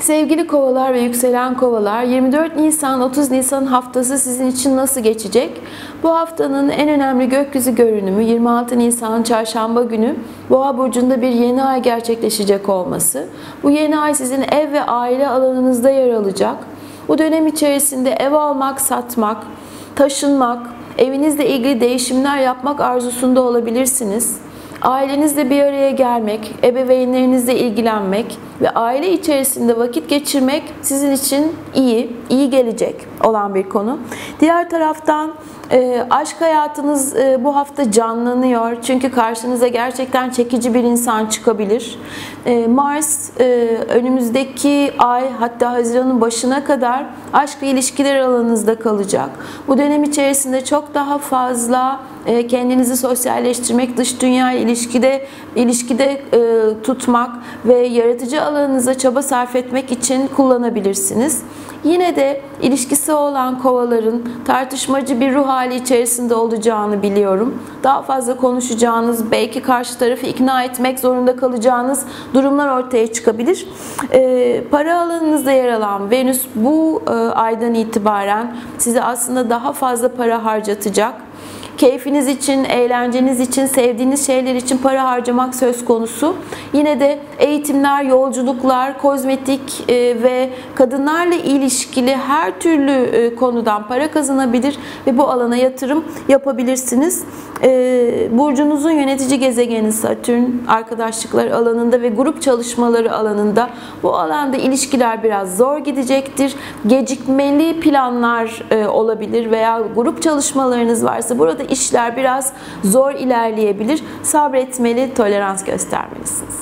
Sevgili kovalar ve yükselen kovalar 24 Nisan 30 Nisan haftası sizin için nasıl geçecek? Bu haftanın en önemli gökyüzü görünümü 26 Nisan çarşamba günü Boğa burcunda bir yeni ay gerçekleşecek olması. Bu yeni ay sizin ev ve aile alanınızda yer alacak. Bu dönem içerisinde ev almak, satmak, taşınmak, evinizle ilgili değişimler yapmak arzusunda olabilirsiniz ailenizle bir araya gelmek, ebeveynlerinizle ilgilenmek ve aile içerisinde vakit geçirmek sizin için iyi, iyi gelecek olan bir konu. Diğer taraftan e, aşk hayatınız e, bu hafta canlanıyor. Çünkü karşınıza gerçekten çekici bir insan çıkabilir. E, Mars önümüzdeki ay hatta Haziran'ın başına kadar aşk ve ilişkiler alanınızda kalacak. Bu dönem içerisinde çok daha fazla e, kendinizi sosyalleştirmek, dış dünya ilişkide ilişkide e, tutmak ve yaratıcı alanınıza çaba sarf etmek için kullanabilirsiniz. Yine de ilişkisi olan kovaların tartışmacı bir ruh hali içerisinde olacağını biliyorum. Daha fazla konuşacağınız, belki karşı tarafı ikna etmek zorunda kalacağınız durumlar ortaya çıkabilir. E, para alanınızda yer alan Venüs bu e, aydan itibaren size aslında daha fazla para harcatacak keyfiniz için, eğlenceniz için, sevdiğiniz şeyler için para harcamak söz konusu. Yine de eğitimler, yolculuklar, kozmetik e, ve kadınlarla ilişkili her türlü e, konudan para kazanabilir ve bu alana yatırım yapabilirsiniz. E, burcunuzun yönetici gezegeni Satürn arkadaşlıklar alanında ve grup çalışmaları alanında bu alanda ilişkiler biraz zor gidecektir. Gecikmeli planlar olabilir veya grup çalışmalarınız varsa burada işler biraz zor ilerleyebilir. Sabretmeli, tolerans göstermelisiniz.